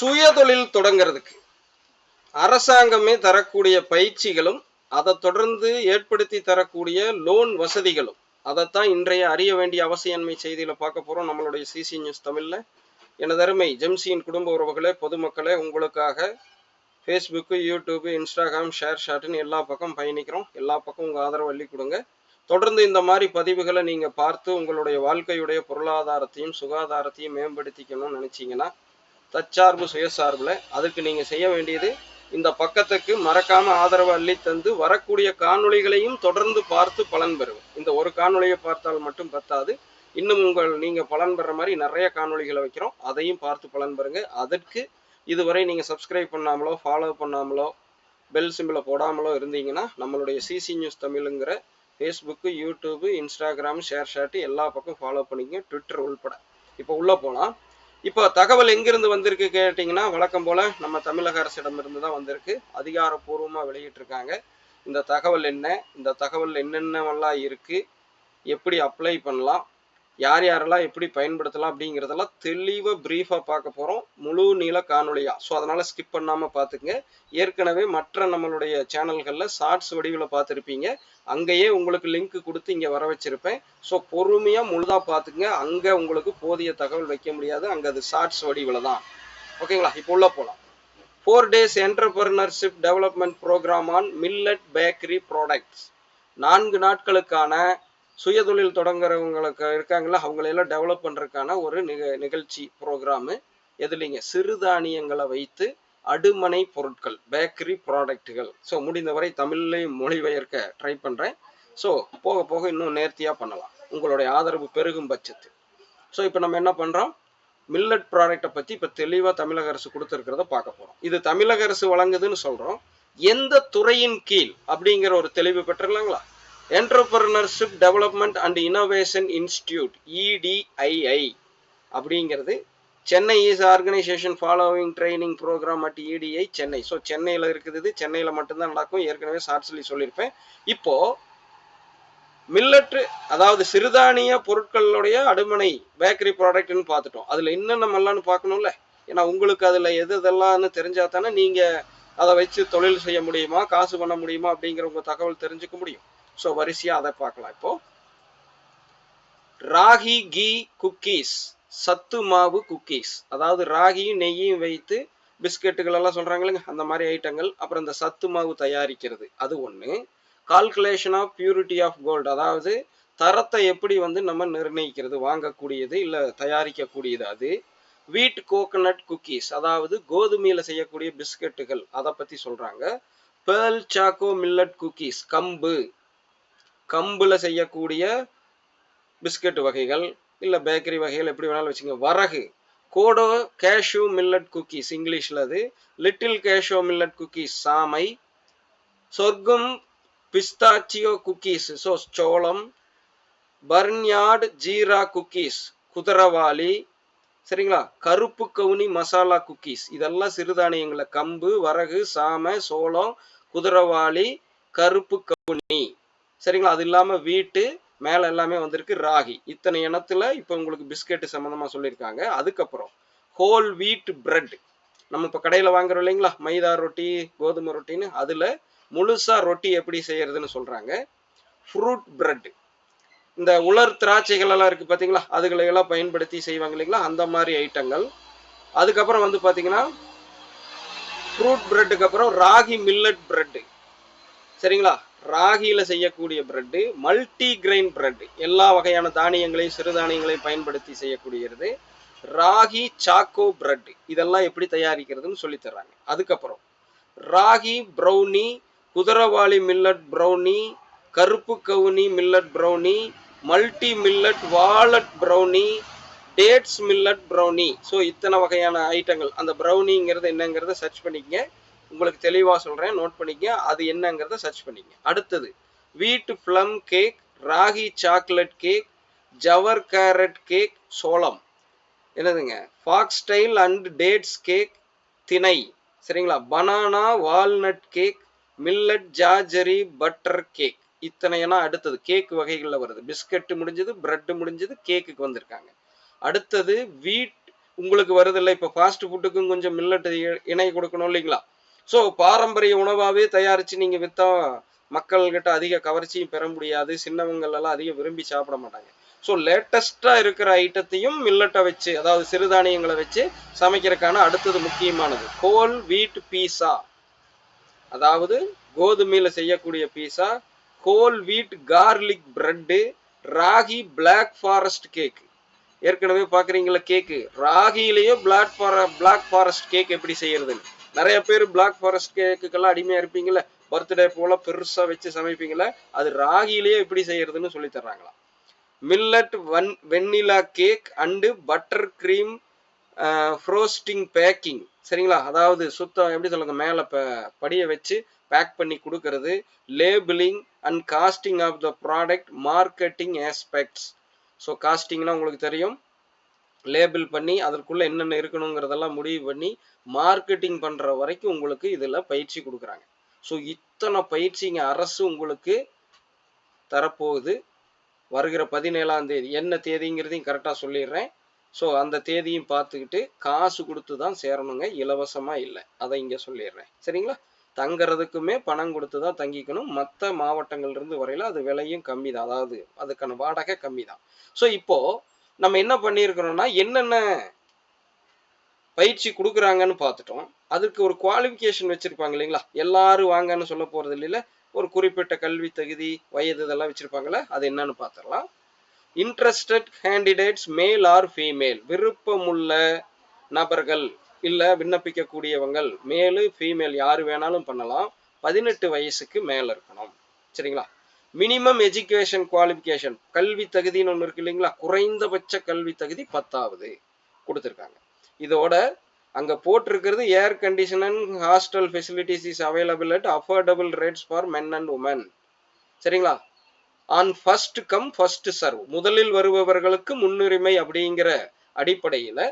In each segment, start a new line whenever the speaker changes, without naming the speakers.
சுயதொழில் தொடங்கிறதுக்கு. அரசாங்கமே தரக்கூடிய பயிற்சிகளும் அதை தொடர்ந்து ஏற்படுத்தி தரக்கூடிய லோன் வசதிகளும் அதைத்தான் இன்றைய அறிய வேண்டிய அவசியன்மை செய்தியில பார்க்க போறோம். நம்மளுடைய சிசி நியூஸ் தமிழ்ல. எனது அருமை ஜெம்சியின் குடும்ப உறவுகளே பொதுமக்களே உங்களுக்காக ஃபேஸ்புக்கு யூடியூப்பு இன்ஸ்டாகிராம் ஷேர் ஷாட்டுன்னு எல்லா பக்கம் பயணிக்கிறோம். எல்லா பக்கம் உங்கள் ஆதரவு அள்ளி கொடுங்க. தொடர்ந்து இந்த மாதிரி பதிவுகளை நீங்கள் பார்த்து உங்களுடைய வாழ்க்கையுடைய பொருளாதாரத்தையும் சுகாதாரத்தையும் மேம்படுத்திக்கணும்னு நினச்சிங்கன்னா தற்சார்பு சுயசார்பில் அதுக்கு நீங்கள் செய்ய வேண்டியது இந்த பக்கத்துக்கு மறக்காம ஆதரவு அள்ளி தந்து வரக்கூடிய காணொளிகளையும் தொடர்ந்து பார்த்து பலன் பெறுவோம் இந்த ஒரு காணொளியை பார்த்தால் மட்டும் பத்தாது. இன்னும் உங்கள் நீங்க பலன் பெற மாதிரி நிறைய காணொளிகளை வைக்கிறோம். அதையும் பார்த்து பலன் பெறுங்க. அதற்கு இதுவரை நீங்க சப்ஸ்கிரைப் பண்ணாமலோ ஃபாலோ பண்ணாமலோ பெல் சிம்பிளை போடாமலோ இருந்தீங்கன்னா நம்மளுடைய சிசி நியூஸ் தமிழுங்கிற Facebook YouTube Instagram ShareChat எல்லா பக்கம் ஃபாலோ பண்ணிக்கங்க. ட்விட்டர் உள்பட. இப்போ உள்ள போகலாம் இப்போ தகவல் எங்கிருந்து வந்திருக்கு கேட்டிங்கன்னா வழக்கம் போல நம்ம தமிழக அரசிடமிருந்து தான் வந்திருக்கு. அதிகாரப்பூர்வமாக வெளியிட்டிருக்காங்க. இந்த தகவல் என்ன? இந்த தகவல் என்னென்னவெல்லாம் இருக்கு? எப்படி அப்ளை பண்ணலாம்? யார் யாரெல்லாம் எப்படி பயன்படுத்தலாம் அப்படிங்கிறதெல்லாம் தெளிவாக ப்ரீஃபாக பார்க்க போகிறோம் முழு நீள காணொலியாக ஸோ அதனால் ஸ்கிப் பண்ணாமல் பார்த்துக்குங்க. ஏற்கனவே மற்ற நம்மளுடைய சேனல்களில் ஷார்ட்ஸ் வடிவில் பார்த்துருப்பீங்க. அங்கேயே உங்களுக்கு லிங்க் கொடுத்து இங்கே வர வச்சுருப்பேன். ஸோ பொறுமையாக முழுதாக பார்த்துக்குங்க. அங்கே உங்களுக்கு போதிய தகவல் வைக்க முடியாது. அங்கே அது ஷார்ட்ஸ் வடிவில் தான். ஓகேங்களா இப்போ உள்ள போகலாம் four days entrepreneurship development programme on millet bakery products நான்கு நாட்களுக்கான சுயதொழில் தொடங்குறவங்களுக்கு இருக்காங்களா அவங்களையெல்லாம் டெவலப் பண்ணுறதுக்கான ஒரு நிக நிகழ்ச்சி ப்ரோக்ராமு எதுலிங்க? சிறுதானியங்களை வைத்து அடுமனை பொருட்கள் பேக்கரி ப்ராடக்ட்டுகள் ஸோ முடிந்தவரை தமிழ்லையும் மொழிபெயர்க்க ட்ரை பண்ணுறேன் ஸோ போக போக இன்னும் நேர்த்தியாக பண்ணலாம். உங்களுடைய ஆதரவு பெருகும் பட்சத்து ஸோ இப்போ நம்ம என்ன பண்ணுறோம் மில்லட் ப்ராடக்ட்டை பற்றி இப்போ தெளிவாக தமிழக அரசு கொடுத்துருக்கிறத பார்க்க போகிறோம் இது தமிழக அரசு வழங்குதுன்னு சொல்கிறோம் எந்த துறையின் கீழ்? அப்படிங்கிற ஒரு தெளிவு பெற்றுலாங்களா entrepreneurship development and innovation institute EDII அப்படிங்கிறது Chennai is organisation following training programme at EDI Chennai so சென்னையில் இருக்குது சென்னையில் மட்டும்தான் நடக்கும். ஏற்கனவே ஷார்ட்ஸ்லி சொல்லியிருப்பேன். இப்போ மில்லட்டு அதாவது சிறுதானிய பொருட்களுடைய அடுமனை பேக்கரி ப்ராடக்ட்னு பார்த்துட்டோம். அதில் என்னென்ன மல்லான்னு பார்க்கணும்ல? ஏன்னா உங்களுக்கு அதில் எது இதெல்லாம்னு தெரிஞ்சா தானே நீங்கள் அதை வச்சு தொழில் செய்ய முடியுமா? காசு பண்ண முடியுமா? அப்படிங்கிற உங்கள் தகவல் தெரிஞ்சுக்க முடியும். ஸோ வரிசையாக அதை பார்க்கலாம் இப்போ ராகி கீ குக்கீஸ். சத்து மாவு குக்கீஸ். அதாவது ராகியும் நெய்யும் வைத்து பிஸ்கெட்டுகள் எல்லாம் சொல்றாங்களேங்க அந்த மாதிரி ஐட்டங்கள். அப்புறம் இந்த சத்து மாவு தயாரிக்கிறது. அது ஒன்று calculation of purity of gold அதாவது தரத்தை எப்படி வந்து நம்ம நிர்ணயிக்கிறது வாங்கக்கூடியது இல்லை தயாரிக்கக்கூடியது அது. வீட் கோகனட் குக்கீஸ் அதாவது கோதுமையில் செய்யக்கூடிய பிஸ்கெட்டுகள். அதை பற்றி சொல்கிறாங்க பேர்ல் சாக்கோ மில்லட் குக்கீஸ் கம்பு. கம்புல செய்யக்கூடிய பிஸ்கட் வகைகள் இல்லை பேக்கரி வகைகள் எப்படி வேணாலும் வச்சுங்க. வரகு கோடோ கேஷு மில்லட் குக்கீஸ் இங்கிலீஷில் அது. லிட்டில் கேஷோ மில்லட் குக்கீஸ் சாமை. சொர்க்கம் பிஸ்தாச்சியோ குக்கீஸ் ஸோ சோளம். பர்ன்யார்டு ஜீரா குக்கீஸ் குதிரவாளி சரிங்களா? கருப்பு கவுனி மசாலா குக்கீஸ் இதெல்லாம் சிறுதானியங்களை. கம்பு வரகு சாமை சோளம் குதிரவாளி கருப்பு கவுனி. சரிங்களா? அது இல்லாமல் வீட்டு மேலே எல்லாமே வந்திருக்கு ராகி. இத்தனை இனத்துல இப்போ உங்களுக்கு பிஸ்கெட்டு சம்மந்தமாக சொல்லியிருக்காங்க. அதுக்கப்புறம் ஹோல் வீட் பிரெட் நம்ம இப்போ கடையில் வாங்குறோம் இல்லைங்களா? மைதா ரொட்டி கோதுமை ரொட்டின்னு அதில் முழுசாக ரொட்டி எப்படி செய்யறதுன்னு சொல்கிறாங்க ஃப்ரூட் பிரெட் இந்த உலர் திராட்சைகள் எல்லாம் இருக்குது பார்த்தீங்களா அதுகளை எல்லாம் பயன்படுத்தி செய்வாங்க இல்லைங்களா? அந்த மாதிரி ஐட்டங்கள். அதுக்கப்புறம் வந்து பார்த்தீங்கன்னா ஃப்ரூட் பிரெட்டுக்கு அப்புறம் ராகி மில்லட் பிரெட்டு சரிங்களா? ராகியில் செய்யக்கூடிய பிரெட்டு மல்டி கிரெயின் பிரெட் எல்லா வகையான தானியங்களையும் சிறுதானியங்களையும் பயன்படுத்தி செய்யக்கூடியது. ராகி சாக்கோ பிரெட் இதெல்லாம் எப்படி தயாரிக்கிறதுன்னு சொல்லி தர்றாங்க. அதுக்கப்புறம் ragi brownie kuthiraivali millet brownie கருப்பு கவுனி millet brownie multi millet walnut brownie dates millet brownie so இத்தனை வகையான ஐட்டங்கள் அந்த ப்ரௌனிங்கிறது என்னங்கிறத சர்ச் பண்ணிக்கங்க. உங்களுக்கு தெளிவாக சொல்கிறேன் நோட் பண்ணிக்க அது என்னங்கிறத சர்ச் பண்ணிக்க அடுத்தது wheat plum cake ragi chocolate cake jowar carrot cake சோளம். என்னதுங்க? Foxtail and dates cake திணை. சரிங்களா? Banana walnut cake millet jaggery butter cake இத்தனையெல்லாம் அடுத்தது கேக் வகைகளில் வருது. பிஸ்கட் முடிஞ்சது பிரெட் முடிஞ்சது கேக்குக்கு வந்திருக்காங்க. அடுத்தது வீட் உங்களுக்கு வருதில்ல இப்போ ஃபாஸ்ட் ஃபுட்டுக்கும் கொஞ்சம் மில்லட் இணை கொடுக்கணும் இல்லைங்களா? ஸோ பாரம்பரிய உணவாகவே தயாரித்து நீங்கள் விற்றா மக்கள்கிட்ட அதிக கவர்ச்சியும் பெற முடியாது. சின்னவங்களெல்லாம் அதிகம் விரும்பி சாப்பிட மாட்டாங்க. ஸோ லேட்டஸ்ட்டாக இருக்கிற ஐட்டத்தையும் மில்லட்டை வச்சு அதாவது சிறுதானியங்களை வச்சு சமைக்கிறதுக்கான அடுத்தது முக்கியமானது. கோல் வீட் பீஸா. அதாவது கோதுமையில் செய்யக்கூடிய pizza. Whole wheat garlic bread. Ragi black forest cake. ஏற்கனவே பார்க்குறீங்களா கேக்கு? ராகிலேயே பிளாக் ஃபார பிளாக் ஃபாரஸ்ட் கேக் எப்படி செய்யறதுன்னு? நிறைய பேர் பிளாக் ஃபாரஸ்ட் கேக்குக்கெல்லாம் அடிமையாக இருப்பீங்களே பர்த்டே போல பெருசாக வச்சு சமைப்பீங்களே அது ராகிலேயே எப்படி செய்யறதுன்னு சொல்லி தர்றாங்களா millet one vanilla cake and butter cream frosting baking சரிங்களா? அதாவது சுத்தம் எப்படி சொல்லுங்க மேலே ப படியை வச்சு பேக் பண்ணி கொடுக்கறது labelling and costing of the product marketing aspects so காஸ்டிங்னா உங்களுக்கு தெரியும். லேபிள் பண்ணி அதற்குள்ளே என்னென்ன இருக்கணுங்கிறதெல்லாம் முடிவு பண்ணி மார்க்கெட்டிங் பண்ணுற வரைக்கும் உங்களுக்கு இதில் பயிற்சி கொடுக்குறாங்க. ஸோ இத்தனை பயிற்சிங்க அரசு உங்களுக்கு தரப்போகுது. வருகிற பதினேழாம் தேதி என்ன தேதிங்கிறதையும் கரெக்டாக சொல்லிடுறேன். ஸோ அந்த தேதியும் பார்த்துக்கிட்டு காசு கொடுத்து தான் சேரணுங்க. இலவசமாக இல்லை. அதை இங்கே சொல்லிடுறேன். சரிங்களா? தங்குறதுக்குமே பணம் கொடுத்து தான் தங்கிக்கணும். மற்ற மாவட்டங்கள்லேருந்து வரையில அது விலையும் கம்மி தான் அதாவது அதுக்கான வாடகை கம்மி தான் ஸோ இப்போ நம்ம என்ன பண்ணியிருக்கிறோம்னா என்னென்ன பயிற்சி கொடுக்குறாங்கன்னு பார்த்துட்டோம். அதுக்கு ஒரு குவாலிஃபிகேஷன் வச்சுருப்பாங்க இல்லைங்களா? எல்லாரும் வாங்கன்னு சொல்ல போகிறது இல்லைல்ல. ஒரு குறிப்பிட்ட கல்வி தகுதி வயது இதெல்லாம் வச்சுருப்பாங்களே அது என்னன்னு பார்த்துடலாம். Interested candidates male or female விருப்பமுள்ள நபர்கள் இல்லை விண்ணப்பிக்கக்கூடியவங்கள் மேலு ஃபீமேல் யார் வேணாலும் பண்ணலாம். பதினெட்டு வயசுக்கு மேலே இருக்கணும். சரிங்களா? மினிமம் எஜுகேஷன் குவாலிஃபிகேஷன் கல்வி தகுதின்னு ஒன்று இருக்கு இல்லைங்களா? குறைந்தபட்ச கல்வி தகுதி பத்தாவது கொடுத்துருக்காங்க. இதோட அங்கே போட்டிருக்கிறது air condition hostel facilities is available at affordable rates for men and women சரிங்களா? On first come first serve முதலில் வருபவர்களுக்கு முன்னுரிமை அப்படிங்கிற அடிப்படையில்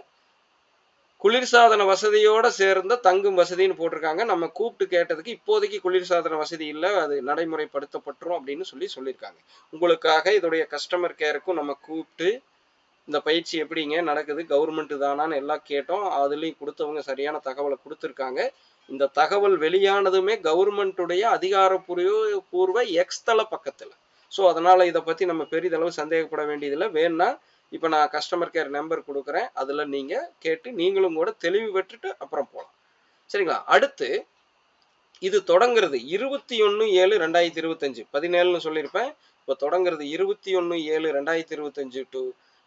குளிர்சாதன வசதியோட சேர்ந்த தங்கும் வசதின்னு போட்டிருக்காங்க. நம்ம கூப்பிட்டு கேட்டதுக்கு இப்போதைக்கு குளிர்சாதன வசதி இல்லை அது நடைமுறைப்படுத்தப்பட்டுரும் அப்படின்னு சொல்லி சொல்லியிருக்காங்க. உங்களுக்காக இதோடைய கஸ்டமர் கேருக்கும் நம்ம கூப்பிட்டு இந்த பயிற்சி எப்படிங்க நடக்குது கவர்மெண்ட் தானான்னு எல்லாம் கேட்டோம். அதுலேயும் கொடுத்தவங்க சரியான தகவலை கொடுத்துருக்காங்க. இந்த தகவல் வெளியானதுமே கவர்மெண்ட்டுடைய அதிகாரப்பூர்வ பூர்வ எக்ஸ்தல பக்கத்தில். ஸோ அதனால் இதை பற்றி நம்ம பெரிதளவு சந்தேகப்பட வேண்டியதில்லை. வேணால் இப்போ நான் கஸ்டமர் கேர் நம்பர் கொடுக்குறேன். அதில் நீங்கள் கேட்டு நீங்களும் கூட தெளிவு பெற்றுட்டு அப்புறம் போகலாம் சரிங்களா? அடுத்து இது தொடங்குறது இருபத்தி ஒன்று ஏழு ரெண்டாயிரத்தி இருபத்தஞ்சு. பதினேழுன்னு சொல்லியிருப்பேன். இப்போ தொடங்குறது இருபத்தி ஒன்று ஏழு ரெண்டாயிரத்தி இருபத்தஞ்சு டு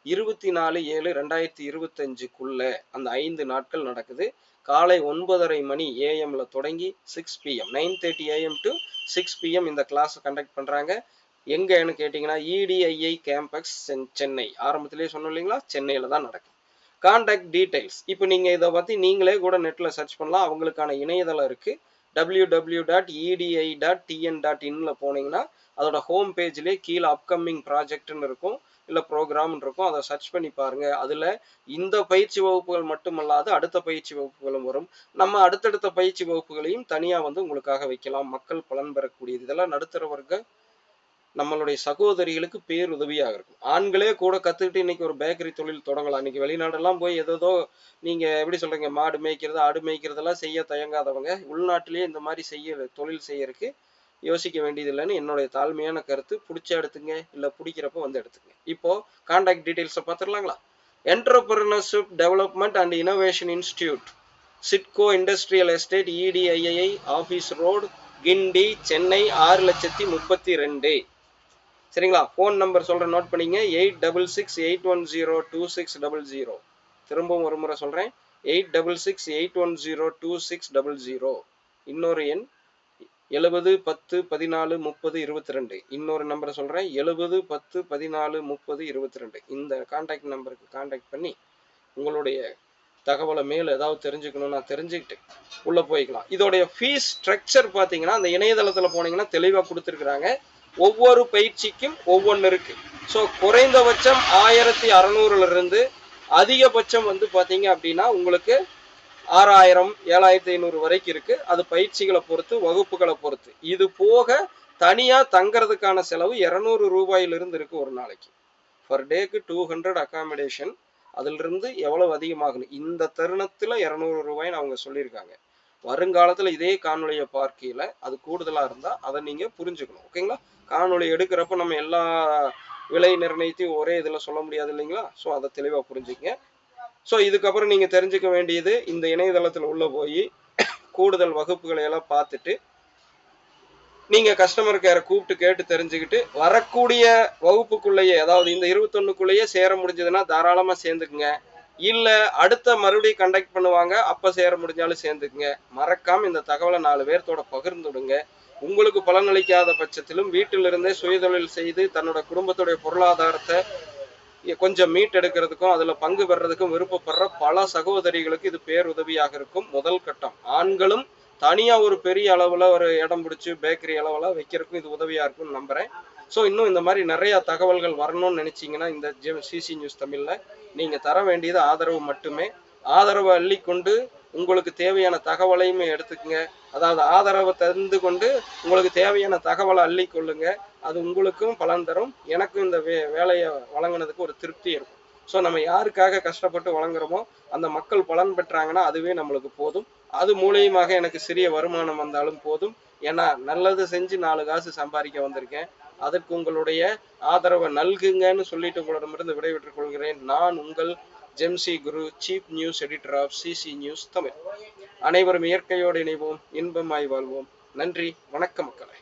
இருபத்தி நாலு ஏழு ரெண்டாயிரத்தி இருபத்தஞ்சுக்குள்ள அந்த ஐந்து நாட்கள் நடக்குது. காலை ஒன்பதரை மணி ஏஎம்ல தொடங்கி six PM nine thirty AM to six PM இந்த கிளாஸ் கண்டக்ட் பண்ணுறாங்க எங்கன்னு கேட்டிங்கன்னா இடிஐஐ கேம்பஸ் சென்னை. ஆரம்பத்திலேயே சொன்னோம் இல்லைங்களா? சென்னையில் தான் நடக்கும். கான்டாக்ட் டீடைல்ஸ் இப்போ நீங்கள் இதை பற்றி நீங்களே கூட நெட்டில் சர்ச் பண்ணலாம். அவங்களுக்கான இணையதளம் இருக்குது W W dot EDI dot TN dot இன்ல போனீங்கன்னா அதோட ஹோம் பேஜ்லேயே கீழே அப்கமிங் ப்ராஜெக்ட்னு இருக்கும். இல்லை ப்ரோக்ராம்னு இருக்கும். அதை சர்ச் பண்ணி பாருங்க. அதில் இந்த பயிற்சி வகுப்புகள் மட்டுமல்லாது அடுத்த பயிற்சி வகுப்புகளும் வரும். நம்ம அடுத்தடுத்த பயிற்சி வகுப்புகளையும் தனியாக வந்து உங்களுக்காக வைக்கலாம். மக்கள் பலன் பெறக்கூடியது. இதெல்லாம் நடுத்தர வர்க்க நம்மளுடைய சகோதரிகளுக்கு பேருதவியாக இருக்கும். ஆண்களே கூட கற்றுக்கிட்டு இன்னைக்கு ஒரு பேக்கரி தொழில் தொடங்கலாம். இன்னைக்கு வெளிநாடெல்லாம் போய் ஏதோ நீங்கள் எப்படி சொல்கிறீங்க மாடு மேய்க்கிறது ஆடு மேய்க்கிறதெல்லாம் செய்ய தயங்காதவங்க உள்நாட்டிலேயே இந்த மாதிரி செய்ய தொழில் செய்யறதுக்கு யோசிக்க வேண்டியதில்லைன்னு என்னுடைய தாழ்மையான கருத்து. பிடிச்ச எடுத்துங்க இல்லை பிடிக்கிறப்ப வந்து எடுத்துங்க. இப்போ கான்டாக்ட் டீட்டெயில்ஸை பார்த்துடலாங்களா entrepreneurship development and innovation institute SIDCO industrial estate EDII office road Guindy Chennai ஆறு லட்சத்தி முப்பத்தி ரெண்டு. சரிங்களா? ஃபோன் நம்பர் சொல்கிறேன் நோட் பண்ணிங்க. Eight double six eight one zero two six double zero திரும்பவும் ஒரு முறை சொல்கிறேன் eight double six eight one zero two six double zero இன்னொரு எண் எழுபது பத்து பதினாலு முப்பது இருபத்தி ரெண்டு இன்னொரு நம்பரை சொல்கிறேன் எழுபது பத்து பதினாலு முப்பது இருபத்தி ரெண்டு இந்த கான்டாக்ட் நம்பருக்கு கான்டாக்ட் பண்ணி உங்களுடைய தகவலை மேலே ஏதாவது தெரிஞ்சுக்கணும்னா தெரிஞ்சுக்கிட்டு உள்ளே போய்க்கலாம். இதோடைய ஃபீஸ் ஸ்ட்ரக்சர் பார்த்தீங்கன்னா அந்த இணையதளத்தில் போனீங்கன்னா தெளிவாக கொடுத்துருக்குறாங்க. ஒவ்வொரு பயிற்சிக்கும் ஒவ்வொன்று இருக்கு ஸோ குறைந்தபட்சம் ஆயிரத்தி அறநூறுலேருந்து அதிகபட்சம் வந்து பார்த்தீங்க அப்படின்னா உங்களுக்கு ஆறாயிரம் ஏழாயிரத்தி ஐநூறு வரைக்கும் இருக்கு. அது பயிற்சிகளை பொறுத்து வகுப்புகளை பொறுத்து. இது போக தனியாக தங்கிறதுக்கான செலவு இரநூறு ரூபாயிலிருந்து இருக்கு ஒரு நாளைக்கு. பர் டேக்கு டூ ஹண்ட்ரட் அகாமடேஷன் அதிலிருந்து எவ்வளவு அதிகமாகணும்? இந்த தருணத்துல இரநூறு ரூபாய்னு அவங்க சொல்லியிருக்காங்க. வருங்காலத்துல இதே காணொலியை பார்க்கையில அது கூடுதலா இருந்தா அதை நீங்க புரிஞ்சுக்கணும். ஓகேங்களா? காணொலி எடுக்கிறப்ப நம்ம எல்லா விலை நிர்ணயத்தையும் ஒரே இதுல சொல்ல முடியாது இல்லைங்களா? ஸோ அதை தெளிவா புரிஞ்சுக்கங்க. ஸோ இதுக்கப்புறம் நீங்க தெரிஞ்சுக்க வேண்டியது இந்த இணையதளத்துல உள்ள போய் கூடுதல் வகுப்புகளை எல்லாம் பார்த்துட்டு நீங்க கஸ்டமர் கேரை கூப்பிட்டு கேட்டு தெரிஞ்சுக்கிட்டு வரக்கூடிய வகுப்புக்குள்ளேயே அதாவது இந்த இருபத்தொன்னுக்குள்ளேயே சேர முடிஞ்சதுன்னா தாராளமா சேர்ந்துக்குங்க. இல்ல அடுத்த மறுபடியும் கண்டக்ட் பண்ணுவாங்க. அப்ப சேர முடிஞ்சாலும் சேர்ந்துக்குங்க. மறக்காம இந்த தகவலை நாலு பேர்த்தோட பகிர்ந்து விடுங்க. உங்களுக்கு பலனளிக்காத பட்சத்திலும் வீட்டிலிருந்தே சுயதொழில் செய்து தன்னோட குடும்பத்துடைய பொருளாதாரத்தை கொஞ்சம் மீட்டெடுக்கிறதுக்கும் அதுல பங்கு பெறதுக்கும் விருப்பப்படுற பல சகோதரிகளுக்கு இது பேருதவியாக இருக்கும். முதல் கட்டம். ஆண்களும் தனியாக ஒரு பெரிய அளவில் ஒரு இடம் பிடிச்சி பேக்கரி அளவில் வைக்கிறதுக்கும் இது உதவியாக இருக்கும்னு நம்புறேன். ஸோ இன்னும் இந்த மாதிரி நிறையா தகவல்கள் வரணும்னு நினச்சிங்கன்னா இந்த சிசி நியூஸ் தமிழில் நீங்கள் தர வேண்டியது ஆதரவு மட்டுமே. ஆதரவை அள்ளிக்கொண்டு உங்களுக்கு தேவையான தகவலையுமே எடுத்துக்கங்க. அதாவது ஆதரவை தந்து கொண்டு உங்களுக்கு தேவையான தகவலை அள்ளி கொள்ளுங்க. அது உங்களுக்கும் பலன் தரும். எனக்கும் இந்த வே வேலையை வழங்கினதுக்கு ஒரு திருப்தி இருக்கும். ஸோ நம்ம யாருக்காக கஷ்டப்பட்டு வழங்குறோமோ அந்த மக்கள் பலன் பெற்றாங்கன்னா அதுவே நம்மளுக்கு போதும். அது மூலியமாக எனக்கு சிறிய வருமானம் வந்தாலும் போதும். ஏன்னா நல்லது செஞ்சு நாலு காசு சம்பாதிக்க வந்திருக்கேன். அதற்கு உங்களுடைய ஆதரவை நல்குங்கன்னு சொல்லிட்டு உங்களிடமிருந்து விடைபெற்றுக் கொள்கிறேன். நான் உங்கள் Jemsi Guru chief news editor of CC news Tamil. அனைவரும் இயற்கையோடு இணைவோம். இன்பமாய் வாழ்வோம். நன்றி. வணக்கம் மக்களை.